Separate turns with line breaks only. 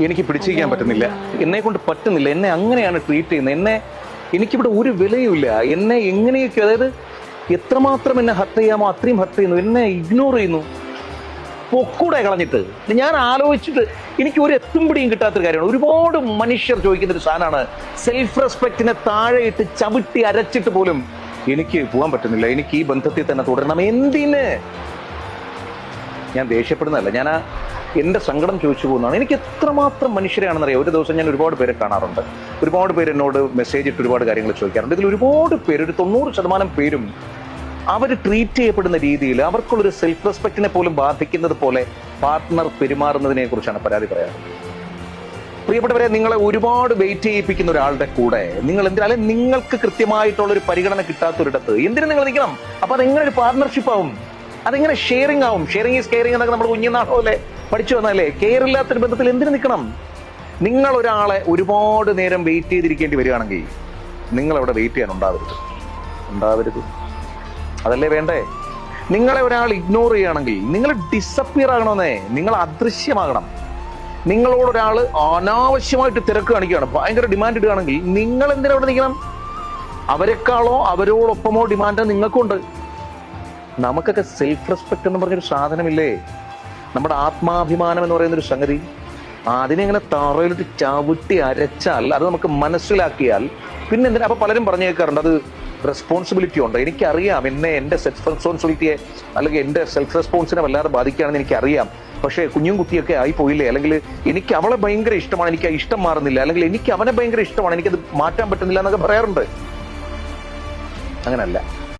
എനിക്ക് പിടിച്ചിരിക്കാൻ പറ്റുന്നില്ല. എന്നെ കൊണ്ട് പറ്റുന്നില്ല. എന്നെ അങ്ങനെയാണ് ട്രീറ്റ് ചെയ്യുന്നത്. എന്നെ എനിക്കിവിടെ ഒരു വിലയുമില്ല എന്നെ എങ്ങനെയൊക്കെ അതായത് എത്രമാത്രം എന്നെ ഹത്ത് ചെയ്യാമോ അത്രയും ഹത്ത് ചെയ്യുന്നു. എന്നെ ഇഗ്നോർ ചെയ്യുന്നു. പൊക്കൂടെ കളഞ്ഞിട്ട്. ഞാൻ ആലോചിച്ചിട്ട് എനിക്ക് ഒരു എത്തും പിടിയും കിട്ടാത്തൊരു കാര്യമാണ്. ഒരുപാട് മനുഷ്യർ ചോദിക്കുന്ന ഒരു സാധനമാണ്. സെൽഫ് റെസ്പെക്റ്റിനെ താഴെയിട്ട് ചവിട്ടി അരച്ചിട്ട് പോലും എനിക്ക് പോകാൻ പറ്റുന്നില്ല. എനിക്ക് ഈ ബന്ധത്തിൽ തന്നെ തുടരണം. എന്തിന്? ഞാൻ ദേഷ്യപ്പെടുന്നതല്ല. ഞാൻ ആ എന്റെ സങ്കടം ചോദിച്ചു പോകുന്നതാണ്. എനിക്ക് എത്രമാത്രം മനുഷ്യരെയാണെന്നറിയാം. ഒരു ദിവസം ഞാൻ ഒരുപാട് പേരെ കാണാറുണ്ട്. ഒരുപാട് പേര് എന്നോട് മെസ്സേജ് ഇട്ട് ഒരുപാട് കാര്യങ്ങൾ ചോദിക്കാറുണ്ട്. ഇതിൽ ഒരുപാട് പേര് ഒരു തൊണ്ണൂറ് ശതമാനം പേരും അവർ ട്രീറ്റ് ചെയ്യപ്പെടുന്ന രീതിയിൽ അവർക്കുള്ളൊരു സെൽഫ് റെസ്പെക്റ്റിനെ പോലും ബാധിക്കുന്നത് പോലെ പാർട്ട്ണർ പെരുമാറുന്നതിനെ കുറിച്ചാണ് പരാതി പറയാറ്. പ്രിയപ്പെട്ടവരെ നിങ്ങളെ ഒരുപാട് വെയിറ്റ് ചെയ്യിപ്പിക്കുന്ന ഒരാളുടെ കൂടെ നിങ്ങൾ എന്തിനാ? അല്ലെ നിങ്ങൾക്ക് കൃത്യമായിട്ടുള്ള ഒരു പരിഗണന കിട്ടാത്ത കിട്ടാത്തൊരിടത്ത് എന്തിനു നിങ്ങൾ നിൽക്കണം? അപ്പൊ അതെങ്ങനെ ഒരു പാർട്ട്ണർഷിപ്പ് ആവും? അതെങ്ങനെ ഷെയറിംഗ് ആവും? ഷെയറിംഗ് ഈസ് കെയറിംഗ് എന്നൊക്കെ നമ്മൾ കുഞ്ഞുനാളോ അല്ലേ പഠിച്ചു വന്നാലേ കെയർ ഇല്ലാത്തൊരു ബന്ധത്തിൽ എന്തിനു നിൽക്കണം? നിങ്ങൾ ഒരാളെ ഒരുപാട് നേരം വെയിറ്റ് ചെയ്തിരിക്കേണ്ടി വരികയാണെങ്കിൽ നിങ്ങൾ അവിടെ വെയിറ്റ് ചെയ്യാൻ ഉണ്ടാവരുത്. ഉണ്ടാവരുത്. അതല്ലേ വേണ്ടേ? നിങ്ങളെ ഒരാൾ ഇഗ്നോർ ചെയ്യുകയാണെങ്കിൽ നിങ്ങൾ ഡിസപ്പിയർ ആകണമെന്നേ നിങ്ങൾ അദൃശ്യമാകണം. നിങ്ങളോട് ഒരാൾ അനാവശ്യമായിട്ട് തിരക്ക് കാണിക്കുകയാണ്. ഭയങ്കര ഡിമാൻഡ് ഇടുകയാണെങ്കിൽ നിങ്ങൾ എന്തിനാ അവിടെ നിൽക്കണം? അവരെക്കാളോ അവരോടൊപ്പമോ ഡിമാൻഡ് നിങ്ങൾക്കുണ്ട് നമുക്കൊക്കെ സെൽഫ് റെസ്പെക്ട് എന്ന് പറഞ്ഞൊരു സാധനമില്ലേ? നമ്മുടെ ആത്മാഭിമാനം എന്ന് പറയുന്ന ഒരു സംഗതി. അതിനെ ഇങ്ങനെ തറയിലിട്ട് ചവിട്ടി അരച്ചാൽ അത് നമുക്ക് മനസ്സിലാക്കിയാൽ പിന്നെ എന്തിനാ? അപ്പൊ പലരും പറഞ്ഞു കേൾക്കാറുണ്ട് അത് റെസ്പോൺസിബിലിറ്റി ഉണ്ട്. എനിക്കറിയാം എന്നെ എന്റെ സെൽഫ് റെസ്പോൺസിബിലിറ്റിയെ അല്ലെങ്കിൽ എന്റെ സെൽഫ് റെസ്പോൺസിനെ വല്ലാതെ ബാധിക്കുകയാണെന്ന് എനിക്കറിയാം. പക്ഷേ കുഞ്ഞും കുട്ടിയൊക്കെ ആയി പോയില്ലേ അല്ലെങ്കിൽ എനിക്ക് അവളെ ഭയങ്കര ഇഷ്ടമാണ് എനിക്ക് ആ ഇഷ്ടം മാറുന്നില്ല. അല്ലെങ്കിൽ എനിക്ക് അവനെ ഭയങ്കര ഇഷ്ടമാണ് എനിക്കത് മാറ്റാൻ പറ്റുന്നില്ല എന്നൊക്കെ പറയാറുണ്ട്. അങ്ങനല്ല.